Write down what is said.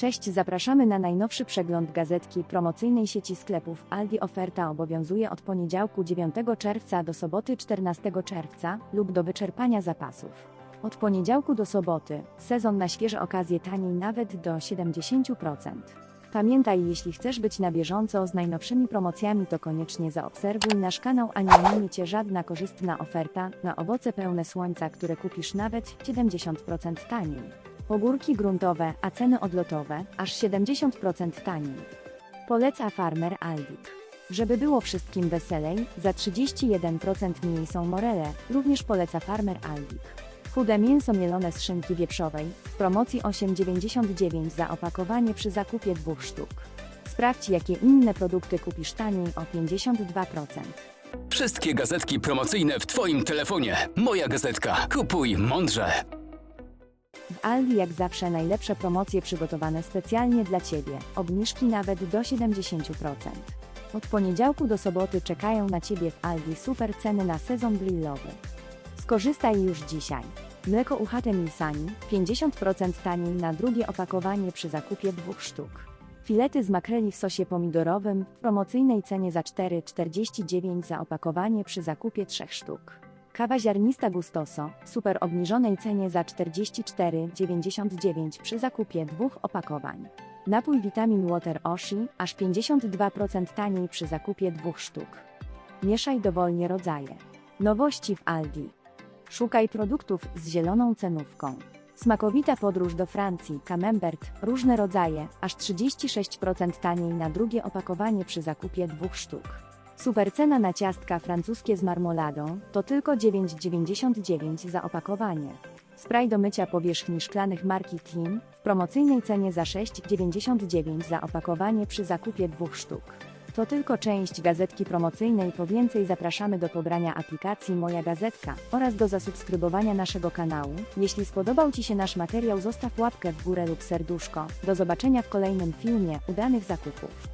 Cześć, zapraszamy na najnowszy przegląd gazetki promocyjnej sieci sklepów Aldi. Oferta obowiązuje od poniedziałku 9 czerwca do soboty 14 czerwca lub do wyczerpania zapasów. Od poniedziałku do soboty sezon na świeże okazje taniej nawet do 70%. Pamiętaj, jeśli chcesz być na bieżąco z najnowszymi promocjami, to koniecznie zaobserwuj nasz kanał, a nie ominie Cię żadna korzystna oferta na owoce pełne słońca, które kupisz nawet 70% taniej. Ogórki gruntowe, a ceny odlotowe aż 70% taniej. Poleca farmer Aldi. Żeby było wszystkim weselej, za 31% mniej są morele, również poleca farmer Aldi. Chude mięso mielone z szynki wieprzowej, w promocji 8,99 za opakowanie przy zakupie dwóch sztuk. Sprawdź jakie inne produkty kupisz taniej o 52%. Wszystkie gazetki promocyjne w Twoim telefonie. Moja gazetka. Kupuj mądrze. W Aldi jak zawsze najlepsze promocje przygotowane specjalnie dla Ciebie, obniżki nawet do 70%. Od poniedziałku do soboty czekają na Ciebie w Aldi super ceny na sezon grillowy. Skorzystaj już dzisiaj. Mleko UHT Milsani 50% taniej na drugie opakowanie przy zakupie dwóch sztuk. Filety z makreli w sosie pomidorowym w promocyjnej cenie za 4,49 za opakowanie przy zakupie trzech sztuk. Kawa ziarnista Gustoso super obniżonej cenie za 44,99 przy zakupie dwóch opakowań. Napój Vitamin Water Oshi aż 52% taniej przy zakupie dwóch sztuk. Mieszaj dowolnie rodzaje. Nowości w Aldi. Szukaj produktów z zieloną cenówką. Smakowita podróż do Francji, Camembert, różne rodzaje, aż 36% taniej na drugie opakowanie przy zakupie dwóch sztuk. Super cena na ciastka francuskie z marmoladą to tylko 9,99 za opakowanie. Spray do mycia powierzchni szklanych marki Clean w promocyjnej cenie za 6,99 za opakowanie przy zakupie dwóch sztuk. To tylko część gazetki promocyjnej, po więcej zapraszamy do pobrania aplikacji Moja Gazetka oraz do zasubskrybowania naszego kanału. Jeśli spodobał Ci się nasz materiał zostaw łapkę w górę lub serduszko. Do zobaczenia w kolejnym filmie udanych zakupów.